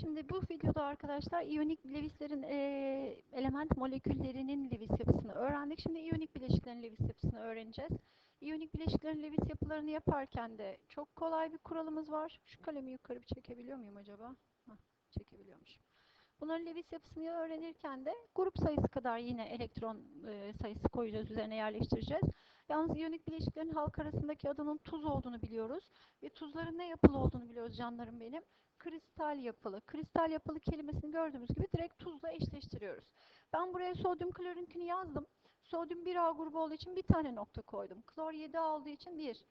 Şimdi bu videoda arkadaşlar iyonik Lewis'lerin eee, element moleküllerinin Lewis yapısını öğrendik. Şimdi iyonik bileşiklerin Lewis yapısını öğreneceğiz. İyonik bileşiklerin Lewis yapılarını yaparken de çok kolay bir kuralımız var. Şu kalemi yukarı bir çekebiliyor muyum acaba? Hah, çekebiliyormuşum. Bunların Lewis yapısını öğrenirken de grup sayısı kadar yine elektron eee, sayısı koyacağız, üzerine yerleştireceğiz. Yalnız iyonik bileşiklerin halk arasındaki adının tuz olduğunu biliyoruz. Ve tuzların ne yapılı olduğunu biliyoruz canlarım benim kristal yapılı. Kristal yapılı kelimesini gördüğümüz gibi direkt tuzla eşleştiriyoruz. Ben buraya sodyum klorinkini yazdım. Sodyum 1A grubu olduğu için bir tane nokta koydum. Klor 7A olduğu için 1,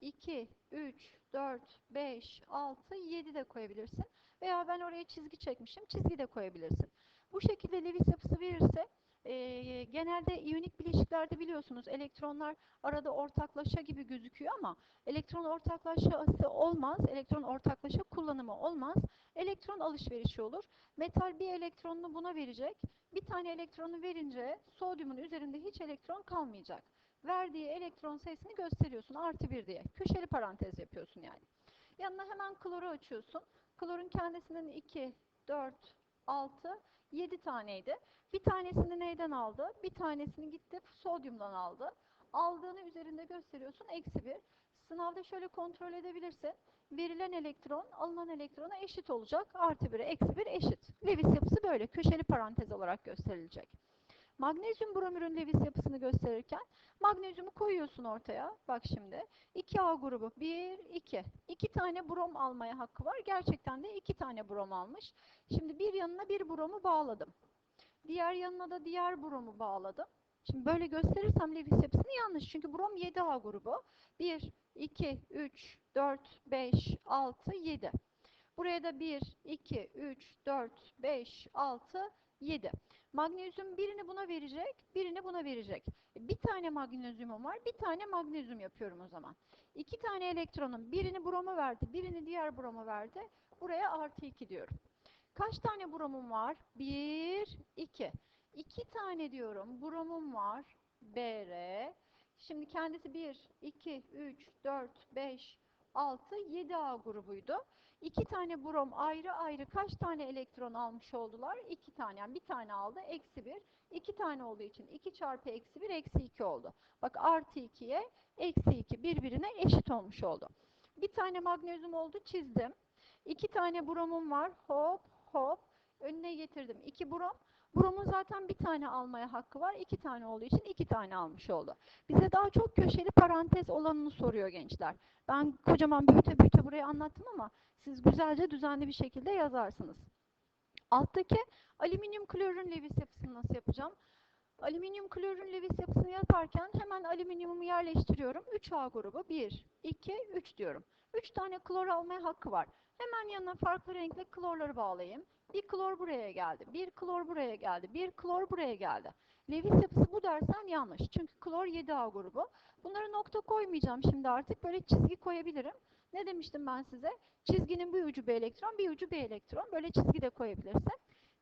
2, 3, 4, 5, 6, 7 de koyabilirsin. Veya ben oraya çizgi çekmişim, çizgi de koyabilirsin. Bu şekilde Lewis yapısı verirse eee, genelde iyonik bileşiklerde biliyorsunuz elektronlar arada ortaklaşa gibi gözüküyor ama elektron ortaklaşası olmaz, elektron ortaklaşa kullanımı olmaz, elektron alışverişi olur. Metal bir elektronunu buna verecek, bir tane elektronu verince sodyumun üzerinde hiç elektron kalmayacak. Verdiği elektron sayısını gösteriyorsun, artı bir diye. Köşeli parantez yapıyorsun yani. Yanına hemen kloru açıyorsun. Klorun kendisinden 2, 4, 6, 7 taneydi. Bir tanesini neyden aldı? Bir tanesini gitti sodyumdan aldı. Aldığını üzerinde gösteriyorsun, eksi bir. Sınavda şöyle kontrol edebilirsin. Verilen elektron alınan elektrona eşit olacak. Artı 1'e eksi 1 eşit. Lewis yapısı böyle. Köşeli parantez olarak gösterilecek. Magnezyum bromürün Lewis yapısını gösterirken magnezyumu koyuyorsun ortaya. Bak şimdi. 2A grubu. 1, 2. 2 tane brom almaya hakkı var. Gerçekten de 2 tane brom almış. Şimdi bir yanına bir bromu bağladım. Diğer yanına da diğer bromu bağladım. Şimdi böyle gösterirsem Lewis yapısını yanlış. Çünkü brom 7A grubu. 1, 2, 3, 4, 5, 6, 7. Buraya da 1, 2, 3, 4, 5, 6, 7. Magnezyum birini buna verecek, birini buna verecek. Bir tane magnezyumum var, bir tane magnezyum yapıyorum o zaman. İki tane elektronun birini broma verdi, birini diğer broma verdi. Buraya artı 2 diyorum. Kaç tane bromum var? 1, 2. 2 tane diyorum bromum var. Br. Şimdi kendisi 1, 2, 3, 4, 5, 6, 7A grubuydu. İki tane brom ayrı ayrı kaç tane elektron almış oldular? İki tane. Yani bir tane aldı. Eksi bir. İki tane olduğu için 2 çarpı eksi 1 eksi 2 oldu. Bak artı 2'ye eksi 2 birbirine eşit olmuş oldu. Bir tane magnezyum oldu çizdim. İki tane bromum var. Hop hop. Önüne getirdim. İki brom. Bromun zaten bir tane almaya hakkı var. İki tane olduğu için iki tane almış oldu. Bize daha çok köşeli parantez olanını soruyor gençler. Ben kocaman büyüte büyüte burayı anlattım ama siz güzelce düzenli bir şekilde yazarsınız. Alttaki alüminyum klorürün Lewis yapısını nasıl yapacağım? Alüminyum klorürün Lewis yapısını yaparken hemen alüminyumumu yerleştiriyorum. 3A grubu 1, 2, 3 diyorum. 3 tane klor almaya hakkı var. Hemen yanına farklı renkli klorları bağlayayım. Bir klor buraya geldi, bir klor buraya geldi, bir klor buraya geldi. Lewis yapısı bu dersen yanlış. Çünkü klor 7A grubu. Bunları nokta koymayacağım şimdi artık. Böyle çizgi koyabilirim. Ne demiştim ben size? Çizginin bir ucu bir elektron, bir ucu bir elektron. Böyle çizgi de koyabilirsin.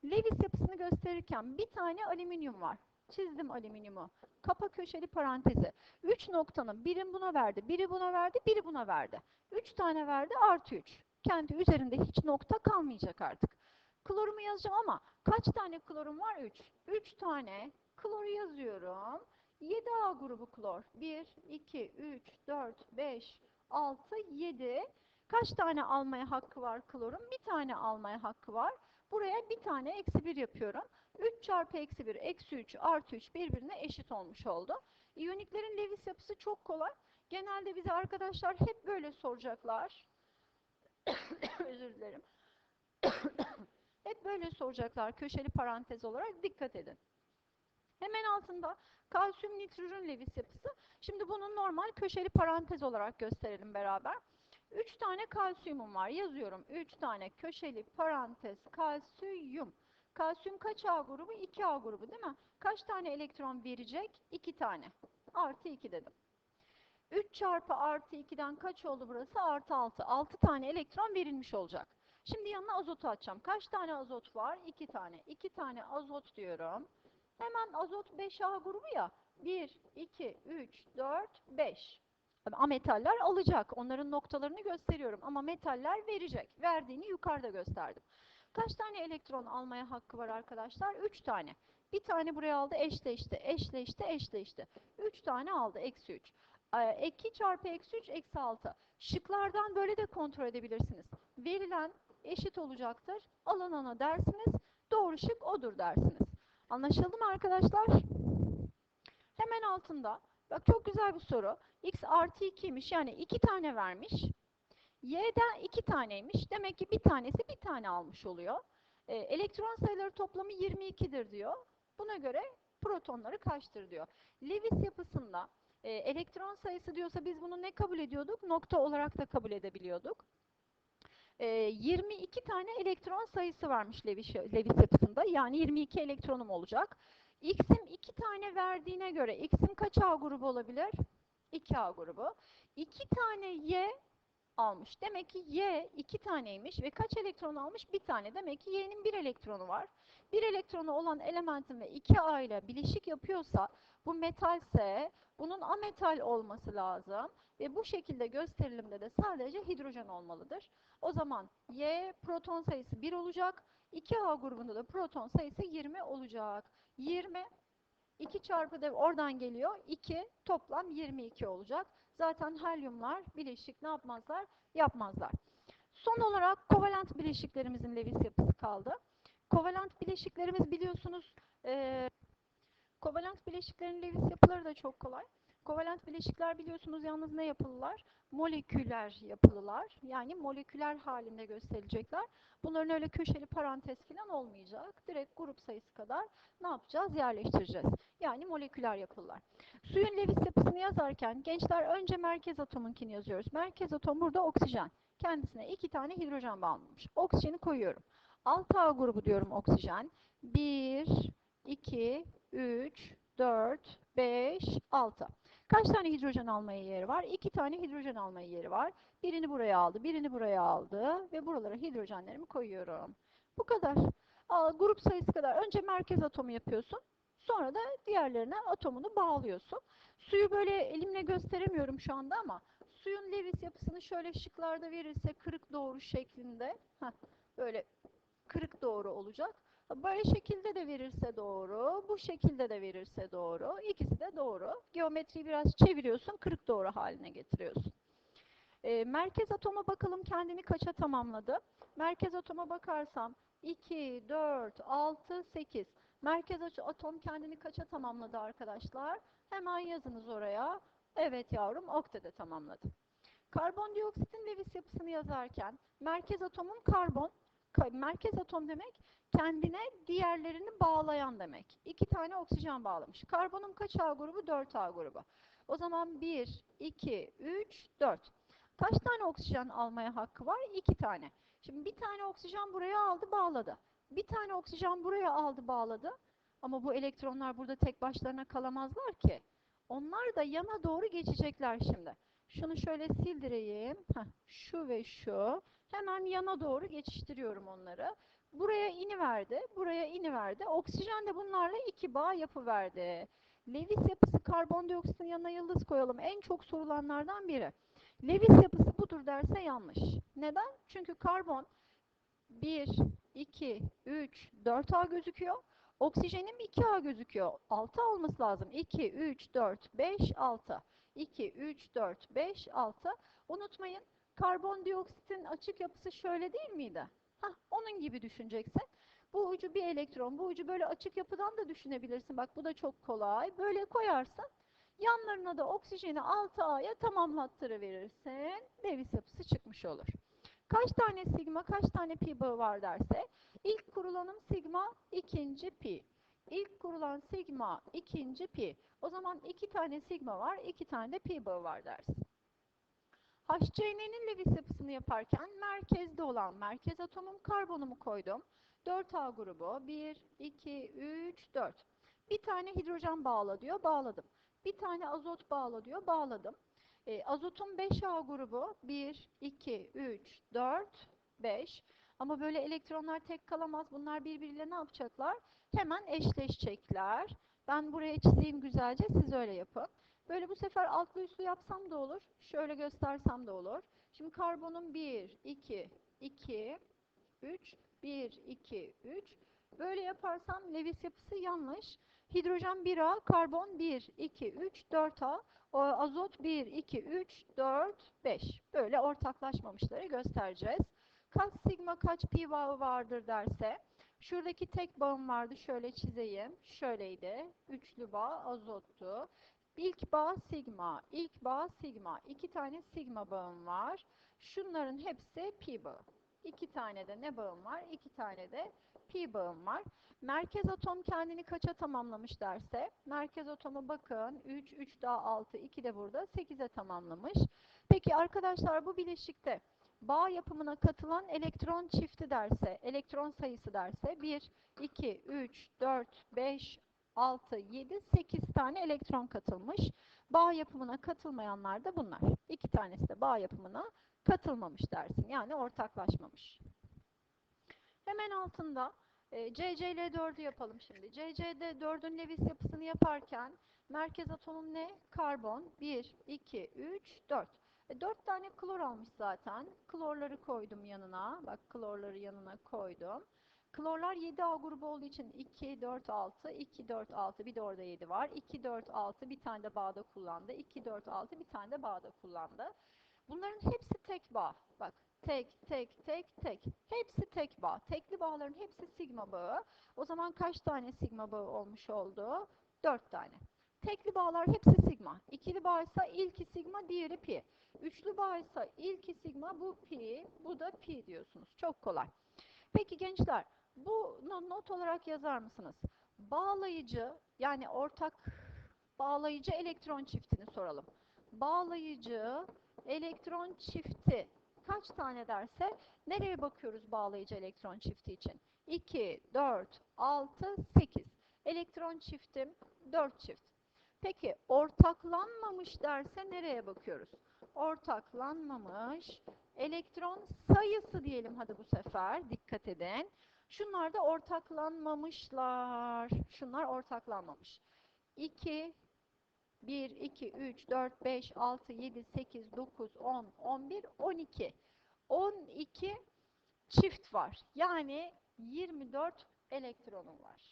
Lewis yapısını gösterirken bir tane alüminyum var. Çizdim alüminyumu. Kapa köşeli parantezi. Üç noktanın birim buna verdi, biri buna verdi, biri buna verdi. Üç tane verdi artı üç. Kendi üzerinde hiç nokta kalmayacak artık. Klorumu yazacağım ama kaç tane klorum var? Üç. Üç tane kloru yazıyorum. 7A grubu klor. 1, 2, 3, 4, 5, 6, 7. Kaç tane almaya hakkı var klorun? Bir tane almaya hakkı var. Buraya bir tane eksi 1 yapıyorum. 3 çarpı eksi 1 eksi 3 artı 3 birbirine eşit olmuş oldu. İyoniklerin Lewis yapısı çok kolay. Genelde bize arkadaşlar hep böyle soracaklar. Özür dilerim. hep böyle soracaklar köşeli parantez olarak dikkat edin. Hemen altında kalsiyum nitrürün Lewis yapısı. Şimdi bunu normal köşeli parantez olarak gösterelim beraber. 3 tane kalsiyumum var. Yazıyorum. 3 tane köşeli parantez kalsiyum. Kalsiyum kaç A grubu? 2A grubu değil mi? Kaç tane elektron verecek? 2 tane. Artı 2 dedim. 3 çarpı artı 2'den kaç oldu burası? Artı 6. 6 tane elektron verilmiş olacak. Şimdi yanına azotu açacağım. Kaç tane azot var? 2 tane. 2 tane azot diyorum. Hemen azot 5A grubu ya. 1, 2, 3, 4, 5. Ametaller alacak. Onların noktalarını gösteriyorum. Ama metaller verecek. Verdiğini yukarıda gösterdim. Kaç tane elektron almaya hakkı var arkadaşlar? 3 tane. Bir tane buraya aldı, eşleşti, eşleşti, eşleşti. 3 tane aldı, eksi 3. 2 çarpı eksi 3, eksi 6. Şıklardan böyle de kontrol edebilirsiniz. Verilen eşit olacaktır. Alınana dersiniz, doğru şık odur dersiniz. Anlaşıldı mı arkadaşlar? Hemen altında, bak çok güzel bir soru. x artı 2'ymiş, yani 2 tane vermiş. Y'den 2 taneymiş. Demek ki bir tanesi bir tane almış oluyor. Ee, elektron sayıları toplamı 22'dir diyor. Buna göre protonları kaçtır diyor. Lewis yapısında e, elektron sayısı diyorsa biz bunu ne kabul ediyorduk? Nokta olarak da kabul edebiliyorduk. E, 22 tane elektron sayısı varmış Lewis, Lewis yapısında. Yani 22 elektronum olacak. X'in 2 tane verdiğine göre X'in kaç A grubu olabilir? 2A grubu. 2 tane Y almış. Demek ki Y 2 taneymiş ve kaç elektron almış? Bir tane. Demek ki Y'nin bir elektronu var. Bir elektronu olan elementin ve 2A ile bileşik yapıyorsa bu metalse bunun ametal olması lazım ve bu şekilde gösterilimde de sadece hidrojen olmalıdır. O zaman Y proton sayısı 1 olacak. 2A grubunda da proton sayısı 20 olacak. 20 2 çarpı da oradan geliyor. 2 toplam 22 olacak. Zaten helyumlar bileşik ne yapmazlar? Yapmazlar. Son olarak kovalent bileşiklerimizin Lewis yapısı kaldı. Kovalent bileşiklerimiz biliyorsunuz e, kovalent bileşiklerin Lewis yapıları da çok kolay. Kovalent bileşikler biliyorsunuz yalnız ne yapılılar? Moleküler yapılılar. Yani moleküler halinde gösterilecekler. Bunların öyle köşeli parantez falan olmayacak. Direkt grup sayısı kadar ne yapacağız? Yerleştireceğiz. Yani moleküler yapılılar. Suyun Lewis yapısını yazarken gençler önce merkez atomunkini yazıyoruz. Merkez atom burada oksijen. Kendisine iki tane hidrojen bağlanmış. Oksijeni koyuyorum. 6A grubu diyorum oksijen. 1, 2, 3, 4, 5, 6. Kaç tane hidrojen almaya yeri var? İki tane hidrojen almaya yeri var. Birini buraya aldı, birini buraya aldı ve buralara hidrojenlerimi koyuyorum. Bu kadar. Grup sayısı kadar. Önce merkez atomu yapıyorsun. Sonra da diğerlerine atomunu bağlıyorsun. Suyu böyle elimle gösteremiyorum şu anda ama suyun Lewis yapısını şöyle şıklarda verirse kırık doğru şeklinde heh, böyle kırık doğru olacak. Böyle şekilde de verirse doğru, bu şekilde de verirse doğru. İkisi de doğru. Geometriyi biraz çeviriyorsun, kırık doğru haline getiriyorsun. E, merkez atoma bakalım kendini kaça tamamladı. Merkez atoma bakarsam 2, 4, 6, 8. Merkez atom kendini kaça tamamladı arkadaşlar? Hemen yazınız oraya. Evet yavrum, oktede tamamladı. Karbondioksitin Lewis yapısını yazarken merkez atomun karbon, merkez atom demek kendine diğerlerini bağlayan demek. İki tane oksijen bağlamış. Karbonun kaç A grubu? 4A grubu. O zaman 1, 2, 3, 4. Kaç tane oksijen almaya hakkı var? 2 tane. Şimdi bir tane oksijen buraya aldı, bağladı. Bir tane oksijen buraya aldı, bağladı. Ama bu elektronlar burada tek başlarına kalamazlar ki. Onlar da yana doğru geçecekler şimdi. Şunu şöyle sildireyim. Heh, şu ve şu. Hemen yana doğru geçiştiriyorum onları. Buraya iniverdi, buraya iniverdi. Oksijen de bunlarla iki bağ yapıverdi. Lewis yapısı karbondioksitin yanına yıldız koyalım. En çok sorulanlardan biri. Lewis yapısı budur derse yanlış. Neden? Çünkü karbon 1, 2, 3, 4A gözüküyor. Oksijenim 2A gözüküyor. 6 olması lazım. 2, 3, 4, 5, 6. 2, 3, 4, 5, 6. Unutmayın karbondioksitin açık yapısı şöyle değil miydi? Hah, onun gibi düşüneceksin. Bu ucu bir elektron, bu ucu böyle açık yapıdan da düşünebilirsin. Bak bu da çok kolay. Böyle koyarsın. Yanlarına da oksijeni 6A'ya tamamlattırıverirsin. Lewis yapısı çıkmış olur. Kaç tane sigma, kaç tane pi bağı var derse, ilk kurulanım sigma, ikinci pi. İlk kurulan sigma, ikinci pi. O zaman iki tane sigma var, iki tane de pi bağı var dersin. HCN'nin Lewis yapısını yaparken merkezde olan merkez atomum karbonumu koydum. 4A grubu 1, 2, 3, 4. Bir tane hidrojen bağla diyor, bağladım. Bir tane azot bağla diyor, bağladım. E, azotun 5A grubu 1, 2, 3, 4, 5. Ama böyle elektronlar tek kalamaz. Bunlar birbiriyle ne yapacaklar? Hemen eşleşecekler. Ben buraya çizeyim güzelce, siz öyle yapın. Böyle bu sefer altlı üstlü yapsam da olur. Şöyle göstersem de olur. Şimdi karbonun 1, 2, 2, 3, 1, 2, 3. Böyle yaparsam Lewis yapısı yanlış. Hidrojen 1A, karbon 1, 2, 3, 4A, o azot 1, 2, 3, 4, 5. Böyle ortaklaşmamışları göstereceğiz. Kaç sigma kaç pi bağı vardır derse, şuradaki tek bağım vardı, şöyle çizeyim. Şöyleydi, üçlü bağ azottu. İlk bağ sigma, ilk bağ sigma. İki tane sigma bağım var. Şunların hepsi pi bağı. İki tane de ne bağım var? İki tane de pi bağım var. Merkez atom kendini kaça tamamlamış derse, merkez atomu bakın 3, 3 daha 6, 2 de burada 8'e tamamlamış. Peki arkadaşlar bu bileşikte bağ yapımına katılan elektron çifti derse, elektron sayısı derse 1, 2, 3, 4, 5, 6, 7, 8 tane elektron katılmış. Bağ yapımına katılmayanlar da bunlar. İki tanesi de bağ yapımına katılmamış dersin. Yani ortaklaşmamış. Hemen altında e, CCl4'ü yapalım şimdi. CCd4'ün Lewis yapısını yaparken merkez atomum ne? Karbon. 1, 2, 3, 4. E, 4 tane klor almış zaten. Klorları koydum yanına. Bak klorları yanına koydum. Klorlar 7A grubu olduğu için 2, 4, 6, 2, 4, 6 bir de orada 7 var. 2, 4, 6 bir tane de bağda kullandı. 2, 4, 6 bir tane de bağda kullandı. Bunların hepsi tek bağ. Bak tek, tek, tek, tek. Hepsi tek bağ. Tekli bağların hepsi sigma bağı. O zaman kaç tane sigma bağı olmuş oldu? 4 tane. Tekli bağlar hepsi sigma. İkili bağ ise ilki sigma, diğeri pi. Üçlü bağ ise ilki sigma, bu pi, bu da pi diyorsunuz. Çok kolay. Peki gençler, bu not olarak yazar mısınız? Bağlayıcı, yani ortak bağlayıcı elektron çiftini soralım. Bağlayıcı elektron çifti kaç tane derse nereye bakıyoruz bağlayıcı elektron çifti için? 2, 4, 6, 8. Elektron çiftim 4 çift. Peki ortaklanmamış derse nereye bakıyoruz? Ortaklanmamış elektron sayısı diyelim hadi bu sefer. Dikkat edin. Şunlar da ortaklanmamışlar. Şunlar ortaklanmamış. 2, 1, 2, 3, 4, 5, 6, 7, 8, 9, 10, 11, 12. 12 çift var. Yani 24 elektronum var.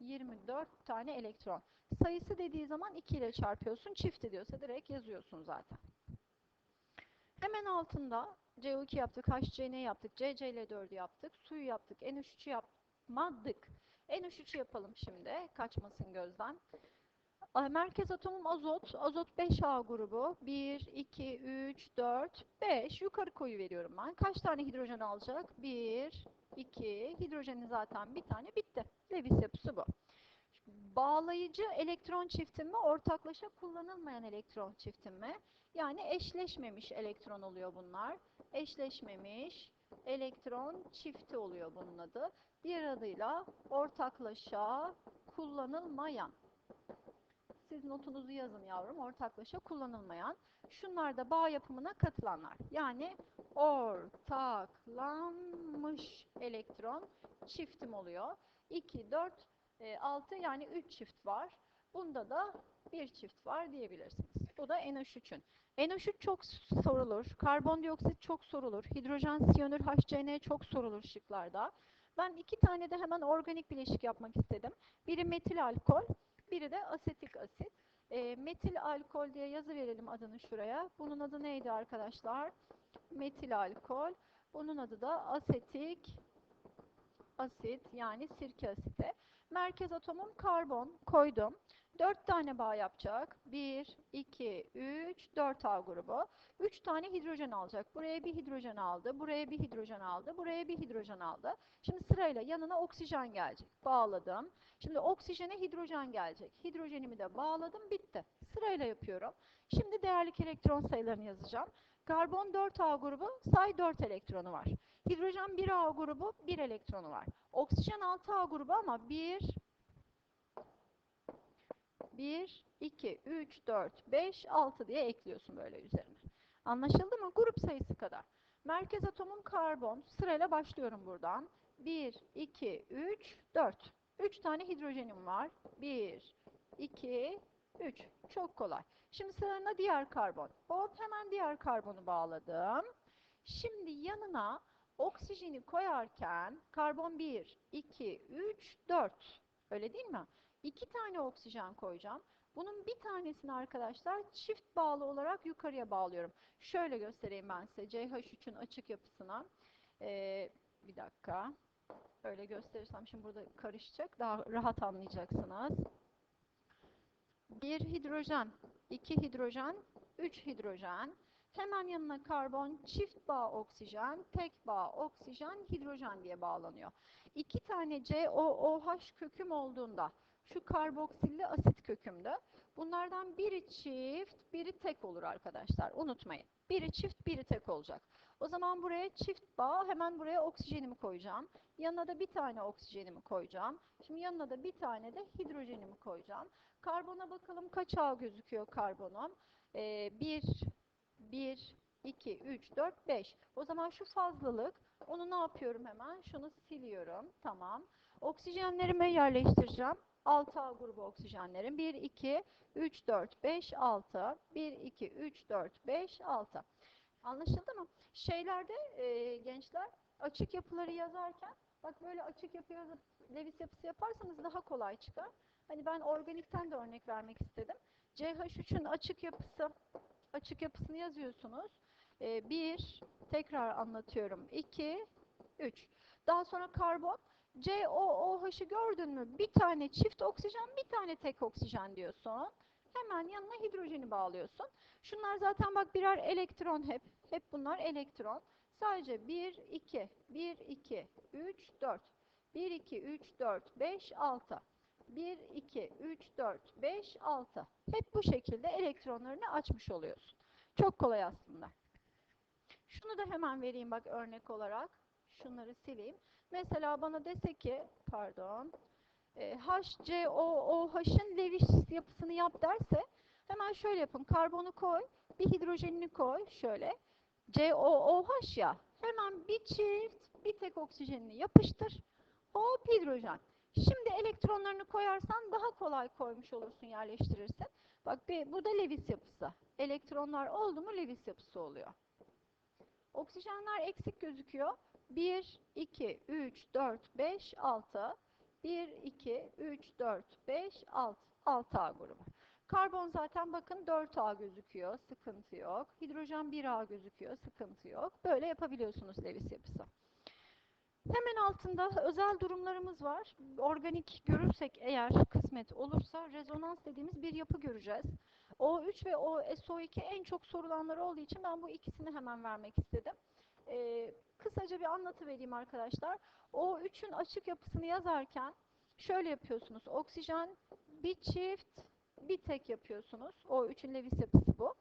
24 tane elektron. Sayısı dediği zaman 2 ile çarpıyorsun. Çift ediyorsa direkt yazıyorsun zaten. Hemen altında CO2 yaptık, HCN yaptık, CCl4'ü yaptık, suyu yaptık, NH3'ü yapmadık. NH3'ü yapalım şimdi. Kaçmasın gözden. Merkez atomum azot. Azot 5A grubu. 1, 2, 3, 4, 5. Yukarı koyu veriyorum ben. Kaç tane hidrojen alacak? 1, 2. Hidrojenin zaten bir tane bitti. Lewis yapısı bu. Bağlayıcı elektron çifti mi? Ortaklaşa kullanılmayan elektron çifti mi? Yani eşleşmemiş elektron oluyor bunlar. Eşleşmemiş elektron çifti oluyor bunun adı. Diğer adıyla ortaklaşa kullanılmayan. Siz notunuzu yazın yavrum. Ortaklaşa kullanılmayan. Şunlar da bağ yapımına katılanlar. Yani ortaklanmış elektron çiftim oluyor. 2, 4, 6 yani 3 çift var. Bunda da bir çift var diyebilirsiniz. Bu da NH3'ün. NH3 çok sorulur. Karbondioksit çok sorulur. Hidrojen, siyanür, HCN çok sorulur şıklarda. Ben iki tane de hemen organik bileşik yapmak istedim. Biri metil alkol, biri de asetik asit. E, metil alkol diye yazı verelim adını şuraya. Bunun adı neydi arkadaşlar? Metil alkol. Bunun adı da asetik asit yani sirke asite. Merkez atomum karbon koydum. 4 tane bağ yapacak. 1, 2, 3, 4A grubu. 3 tane hidrojen alacak. Buraya bir hidrojen aldı, buraya bir hidrojen aldı, buraya bir hidrojen aldı. Şimdi sırayla yanına oksijen gelecek. Bağladım. Şimdi oksijene hidrojen gelecek. Hidrojenimi de bağladım, bitti. Sırayla yapıyorum. Şimdi değerlik elektron sayılarını yazacağım. Karbon 4A grubu, say 4 elektronu var. Hidrojen 1A grubu, 1 elektronu var. Oksijen 6A grubu ama 1, 1, 2, 3, 4, 5, 6 diye ekliyorsun böyle üzerine. Anlaşıldı mı? Grup sayısı kadar. Merkez atomum karbon. Sırayla başlıyorum buradan. 1, 2, 3, 4. 3 tane hidrojenim var. 1, 2, 3. Çok kolay. Şimdi sırasına diğer karbon. Hop hemen diğer karbonu bağladım. Şimdi yanına oksijeni koyarken karbon 1, 2, 3, 4. Öyle değil mi? İki tane oksijen koyacağım. Bunun bir tanesini arkadaşlar çift bağlı olarak yukarıya bağlıyorum. Şöyle göstereyim ben size CH3'ün açık yapısına. Ee, bir dakika. Öyle gösterirsem şimdi burada karışacak. Daha rahat anlayacaksınız. Bir hidrojen, iki hidrojen, üç hidrojen. Hemen yanına karbon, çift bağ oksijen, tek bağ oksijen, hidrojen diye bağlanıyor. İki tane COOH köküm olduğunda şu karboksilli asit kökümdü. Bunlardan biri çift, biri tek olur arkadaşlar. Unutmayın. Biri çift, biri tek olacak. O zaman buraya çift bağ, hemen buraya oksijenimi koyacağım. Yanına da bir tane oksijenimi koyacağım. Şimdi yanına da bir tane de hidrojenimi koyacağım. Karbona bakalım kaç ağ gözüküyor karbonum? Ee, 1, 1, 2, 3, 4, 5. O zaman şu fazlalık, onu ne yapıyorum hemen? Şunu siliyorum. Tamam. Oksijenlerime yerleştireceğim. 6A grubu oksijenlerim. 1, 2, 3, 4, 5, 6. 1, 2, 3, 4, 5, 6. Anlaşıldı mı? Şeylerde e, gençler açık yapıları yazarken bak böyle açık yapı yazıp Lewis yapısı yaparsanız daha kolay çıkar. Hani ben organikten de örnek vermek istedim. CH3'ün açık yapısı açık yapısını yazıyorsunuz. 1 tekrar anlatıyorum. 2 3. Daha sonra karbon COOH'ı gördün mü? Bir tane çift oksijen, bir tane tek oksijen diyorsun. Hemen yanına hidrojeni bağlıyorsun. Şunlar zaten bak birer elektron hep. Hep bunlar elektron. Sadece 1, 2, 1, 2, 3, 4. 1, 2, 3, 4, 5, 6. 1, 2, 3, 4, 5, 6. Hep bu şekilde elektronlarını açmış oluyorsun. Çok kolay aslında. Şunu da hemen vereyim bak örnek olarak. Şunları sileyim. Mesela bana dese ki, pardon, e, HCOOH'ın Lewis yapısını yap derse hemen şöyle yapın. Karbonu koy, bir hidrojenini koy şöyle. COOH ya. Hemen bir çift, bir tek oksijenini yapıştır. Hop hidrojen. Şimdi elektronlarını koyarsan daha kolay koymuş olursun, yerleştirirsin. Bak bu da Lewis yapısı. Elektronlar oldu mu Lewis yapısı oluyor. Oksijenler eksik gözüküyor. 1, 2, 3, 4, 5, 6. 1, 2, 3, 4, 5, 6. 6A grubu. Karbon zaten bakın 4A gözüküyor. Sıkıntı yok. Hidrojen 1A gözüküyor. Sıkıntı yok. Böyle yapabiliyorsunuz Lewis yapısı. Hemen altında özel durumlarımız var. Organik görürsek eğer kısmet olursa rezonans dediğimiz bir yapı göreceğiz. O3 ve o SO2 en çok sorulanlar olduğu için ben bu ikisini hemen vermek istedim. Ee, kısaca bir anlatı vereyim arkadaşlar. O3'ün açık yapısını yazarken şöyle yapıyorsunuz. Oksijen bir çift, bir tek yapıyorsunuz. O3'ün Lewis yapısı bu.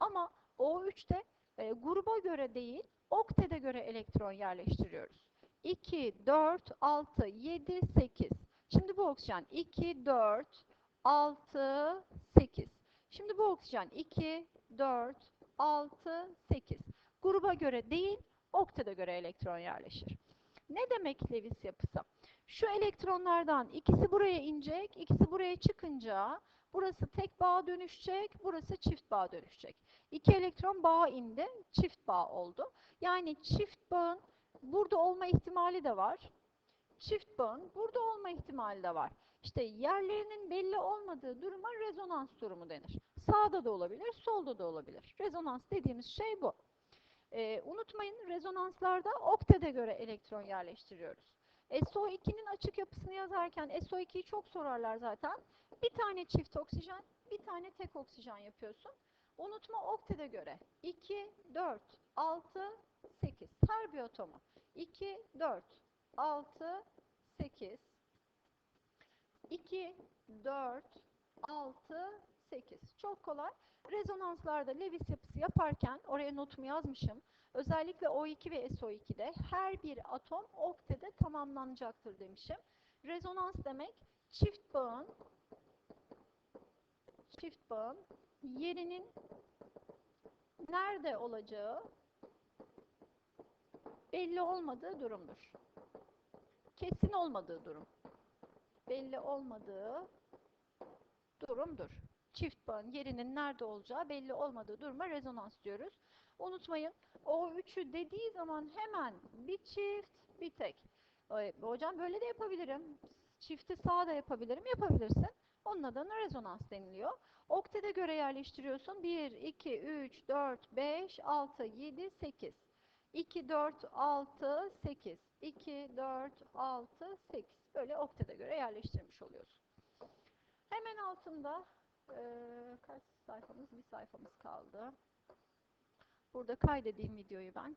Ama O3'te e, gruba göre değil, oktede göre elektron yerleştiriyoruz. 2, 4, 6, 7, 8. Şimdi bu oksijen 2, 4, 6, 8. Şimdi bu oksijen 2, 4, 6, 8. Gruba göre değil, oktede göre elektron yerleşir. Ne demek Lewis yapısı? Şu elektronlardan ikisi buraya inecek, ikisi buraya çıkınca burası tek bağ dönüşecek, burası çift bağ dönüşecek. İki elektron bağa indi, çift bağ oldu. Yani çift bağın burada olma ihtimali de var. Çift bağın burada olma ihtimali de var. İşte yerlerinin belli olmadığı duruma rezonans durumu denir. Sağda da olabilir, solda da olabilir. Rezonans dediğimiz şey bu. Ee, unutmayın rezonanslarda oktede göre elektron yerleştiriyoruz. SO2'nin açık yapısını yazarken SO2'yi çok sorarlar zaten. Bir tane çift oksijen, bir tane tek oksijen yapıyorsun. Unutma oktede göre. 2, 4, 6, 8. Her bir atomu. 2, 4, 6, 8. 2, 4, 6, 8. Çok kolay. Rezonanslarda Lewis yapısı yaparken oraya notumu yazmışım. Özellikle O2 ve SO2'de her bir atom oktede tamamlanacaktır demişim. Rezonans demek çift bağın çift bağın yerinin nerede olacağı belli olmadığı durumdur. Kesin olmadığı durum. Belli olmadığı durumdur. Çift bağın yerinin nerede olacağı belli olmadığı duruma rezonans diyoruz. Unutmayın O üçü dediği zaman hemen bir çift, bir tek. Ee, Hocam böyle de yapabilirim. Çifti sağda yapabilirim. Yapabilirsin. Onun adına rezonans deniliyor. Oktede göre yerleştiriyorsun. 1, 2, 3, 4, 5, 6, 7, 8. 2, 4, 6, 8. 2, 4, 6, 8. Böyle oktede göre yerleştirmiş oluyorsun. Hemen altında eee, kaç sayfamız? Bir sayfamız kaldı. Burada kaydedeyim videoyu ben.